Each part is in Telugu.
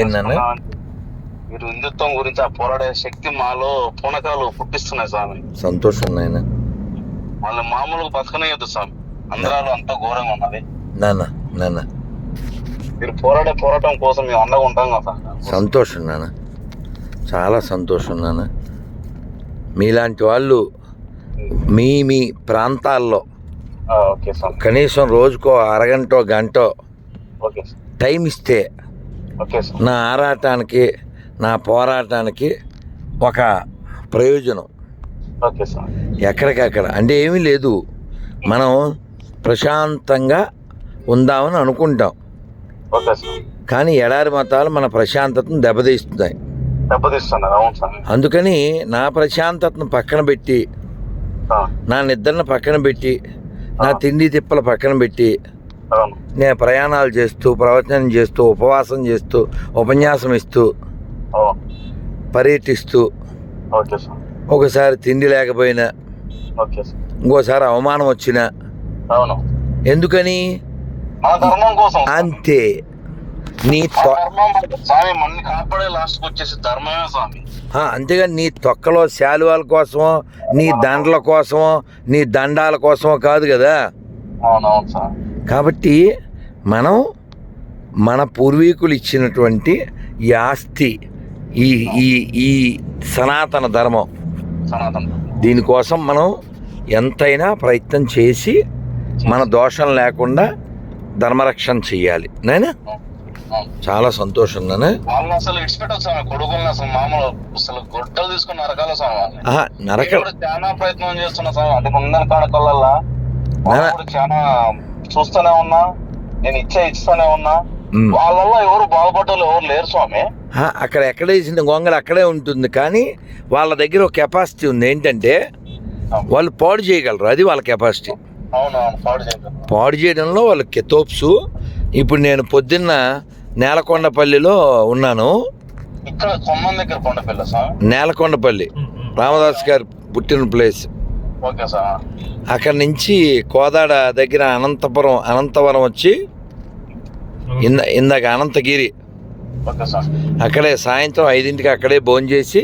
ఏందన్నా మీరు హిందుత్వం గురించి ఆ పోరాడే శక్తి మాలో పూనకాలు పుట్టిస్తున్నాయి స్వామి. సంతోషం నాయన. వాళ్ళు మామూలుగా బతకనేయద్దు స్వామి. అందరాలు అంత ఘోరంగా ఉన్నది. నాన్న నాన్న. మీరు పోరాడే పోరాటం కోసం మేము అండగా ఉంటాం కదా సంతోషం నాన్న. చాలా సంతోషం నాన్న. మీలాంటి వాళ్ళు మీ మీ ప్రాంతాల్లో ఓకే స్వామి. కనీసం రోజుకో అరగంటో గంటో ఓకే సార్ టైం ఇస్తే సార్ నా ఆరాటానికి నా పోరాటానికి ఒక ప్రయోజనం. ఎక్కడికక్కడ. అంటే ఏమీ లేదు. మనం ప్రశాంతంగా ఉందామని అనుకుంటాం. కానీ ఎడారి మతాలు మన ప్రశాంతతను దెబ్బతీస్తున్నాయి. అందుకని నా ప్రశాంతతను పక్కన పెట్టి నా నిద్రను పక్కన పెట్టి నా తిండి తిప్పల పక్కన పెట్టి నేను ప్రయాణాలు చేస్తూ ప్రవచనం చేస్తూ ఉపవాసం చేస్తూ ఉపన్యాసం ఇస్తూ పర్యటిస్తూ ఒకసారి తిండి లేకపోయినా ఇంకోసారి అవమానం వచ్చినా అవును. ఎందుకని? అంతే. నీ అంతేగాని నీ తొక్కలో శాలువాల కోసమో నీ దండల కోసమో నీ దండాల కోసమో కాదు కదా? కాబట్టి మనం మన పూర్వీకులు ఇచ్చినటువంటి ఈ ఆస్తి ఈ ఈ ఈ సనాతన ధర్మం సనాతన దీనికోసం మనం ఎంతైనా ప్రయత్నం చేసి మన దోషం లేకుండా ధర్మరక్షణ చెయ్యాలి నేనా. చాలా సంతోషం నాన్న వాళ్ళని అసలు ఇడిచిపెట్టదు స్వామి కొడుకుల్ని అసలు మామూలు అసలు గొడ్డలు తీసుకుని నరకాల స్వామి నరక చాలా ప్రయత్నం చేస్తున్నా స్వామి కాడకల్లా చాలా చూస్తూనే ఉన్నా నేను ఇచ్చే ఇస్తానే ఉన్నా. వాళ్ళల్లో ఎవరు బాగుపడ్డలు ఎవరు లేరు స్వామి. ఆ, అక్కడ ఎక్కడ వేసిన గొంగళి అక్కడే ఉంటుంది కానీ వాళ్ళ దగ్గర ఒక కెపాసిటీ ఉంది. ఏంటంటే వాళ్ళు పాడు చేయగలరు అది వాళ్ళ కెపాసిటీ. పాడు చేయడంలో వాళ్ళకి తోప్సు. ఇప్పుడు నేను పొద్దున్న నేలకొండపల్లిలో ఉన్నాను. ఇక్కడ కొమ్మం దగ్గర కొండపిల్ల స్వామి. నేలకొండపల్లి. రామదాస్ గారు పుట్టిన ప్లేస్. ఓకే సార్ అక్కడి నుంచి కోదాడ దగ్గర అనంతపురం అనంతవరం వచ్చి ఇంద ఇందాక అనంతగిరి. ఓకే సార్ అక్కడే సాయంత్రం ఐదింటికి అక్కడే భోజనం చేసి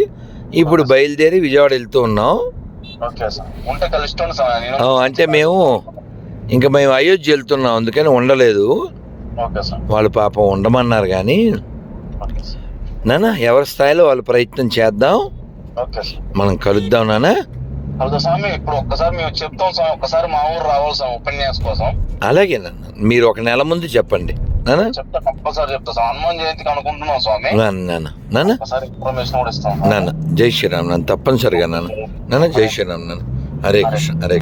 ఇప్పుడు బయలుదేరి విజయవాడ వెళ్తూ ఉన్నాం. Okay sir. ఉంటే కలుస్తాను సార్. నేను ఆ, అంటే మేము ఇంకా మేము అయోధ్య వెళ్తున్నాం అందుకని ఉండలేదు. Okay sir. వాళ్ళు పాపం ఉండమన్నారు కానీ ఓకే సార్. నాన్న ఎవరి స్థాయిలో వాళ్ళు ప్రయత్నం చేద్దాం. Okay sir. మనం కలుద్దాం నాన్న. అవునా స్వామి ఇప్పుడు ఒక్కసారి మేము చెప్తాం స్వామి ఒక్కసారి మా ఊరు రావాలి స్వామి ఉపన్యాసం కోసం. అలాగే నాన్న మీరు ఒక నెల ముందు చెప్పండి. చెప్తా కంపల్సరీ చెప్తా స్వామి. హనుమాన్ జయంతికి అనుకుంటున్నాం స్వామి. నాన్న నాన్న నాన్న? ఒకసారి ఇన్ఫర్మేషన్ కూడా ఇస్తాం. నాన్న జై శ్రీరామ్ నాన్న తప్పనిసరిగా నాన్న. నాన్న జై శ్రీరామ్ నాన్న. హరే కృష్ణ హరే